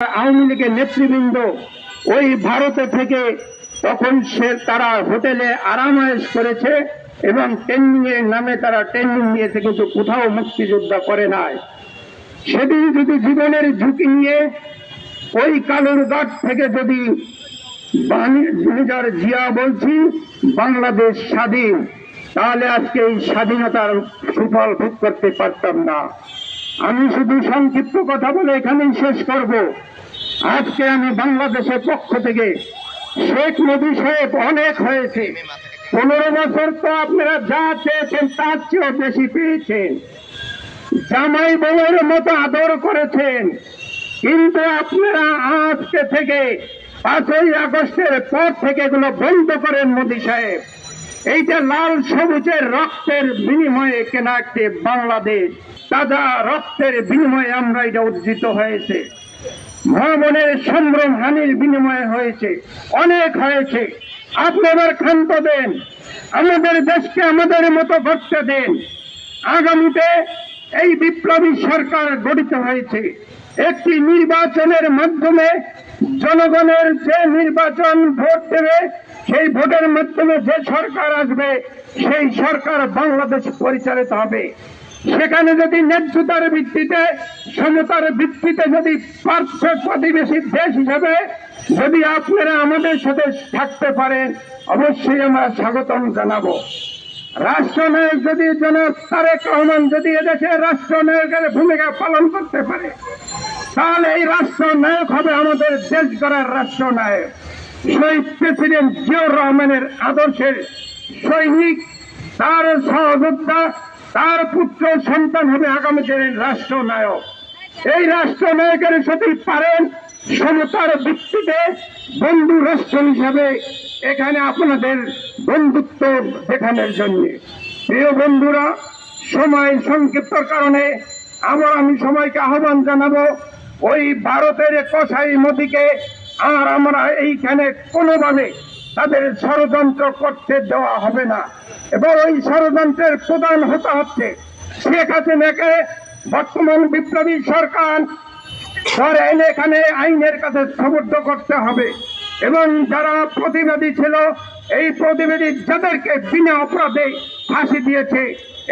আওয়ামী লীগের নেতৃবৃন্দ ওই ভারতে থেকে তখন সে তারা হোটেলে আরামায়েশ করেছে এবং ট্রেনিং এর নামে তারা ট্রেনিং নিয়েছে কিন্তু কোথাও মুক্তিযোদ্ধা করে নাই। সেদিন যদি জীবনের ঝুঁকি নিয়ে ওই কালুর গাছ থেকে যদি জিয়া বলছি, বাংলাদেশ স্বাধীন, তাহলে আজকে এই স্বাধীনতার সুফল ভোগ করতে পারতাম না। আমি শুধু সংক্ষিপ্ত কথা বলে এখানেই শেষ করব। আজকে আমি বাংলাদেশের পক্ষ থেকে শেখ মোদী সাহেব অনেক হয়েছে। পনেরো বছর তো আপনারা যা চেয়েছেন, তার চেয়েও বেশি পেয়েছেন। জামাই বউয়ের মতো আদর করেছেন। কিন্তু আপনারা আজকে থেকে পাঁচই আগস্টের পর থেকে এগুলো বন্ধ করেন মোদী সাহেব। এইটা লাল সবুজের রক্তের বিনিময়ে কেনা একটি বাংলাদেশ, তাজা রক্তের বিনিময়ে আমরা এটা অর্জিত হয়েছে। মহামনের সম্ভ্রম হানির বিনিময়ে হয়েছে, অনেক হয়েছে। আপনি এবার ক্ষান্ত দেন, আমাদের দেশকে আমাদের মতো করতে দেন। আগামীতে এই বিপ্লবী সরকার গঠিত হয়েছে। একটি নির্বাচনের মাধ্যমে জনগণের যে নির্বাচন ভোট দেবে সেই ভোটের মাধ্যমে যে সরকার আসবে, সেই সরকার বাংলাদেশ পরিচালিত হবে। সেখানে যদি ন্যায্যতার ভিত্তিতে, সমতার ভিত্তিতে যদি পার্শ্ব প্রতিবেশী দেশ হিসাবে যদি আপনারা আমাদের সাথে থাকতে পারেন, অবশ্যই আমরা স্বাগতম জানাব। রাষ্ট্রনায়ক যদি জনাব তারেক রহমান যদি এদেশে রাষ্ট্রনায়কের ভূমিকা পালন করতে পারে, তাহলে এই রাষ্ট্রনায়ক হবে আমাদের দেশ গড়ার রাষ্ট্রনায়ক। শহীদ প্রেসিডেন্ট জিয়াউর রহমানের আদর্শের সৈনিক তার সহযোদ্ধা তার পুত্র সন্তান হবে আগামী দিনের রাষ্ট্রনায়ক এই রাষ্ট্রনায়কের সাথে পারেন সমতার ভিত্তিতে বন্ধু রাষ্ট্র হিসাবে এখানে আপনাদের বন্ধুত্ব দেখানোর জন্য প্রিয় বন্ধুরা সময় সংক্ষিপ্ত কারণে আবার আমি সবাইকে আহ্বান জানাব ওই ভারতের কসাই মোদীকে আর আমরা এইখানে কোনোভাবে তাদের ষড়যন্ত্র করতে দেওয়া হবে না। এবং ওই ষড়যন্ত্রের প্রধান হতে হচ্ছে শেখ হাসিনাকে বর্তমান বিপ্লবী সরকার ধরে এনে এখানে আইনের কাছে সমর্থ করতে হবে। এবং যারা প্রতিবাদী ছিল, এই প্রতিবাদী যাদেরকে বিনা অপরাধে ফাঁসি দিয়েছে,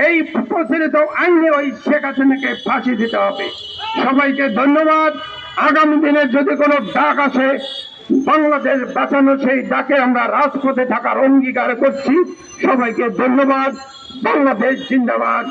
এই প্রচলিত আইনে ওই শেখ হাসিনাকে ফাঁসি দিতে হবে। সবাইকে ধন্যবাদ। আগামী দিনে যদি কোনো ডাক আসে, বাংলাদেশ বাঁচানো সেই ডাকে আমরা রাজপথে থাকার অঙ্গীকার করছি। সবাইকে ধন্যবাদ। বাংলাদেশ জিন্দাবাদ।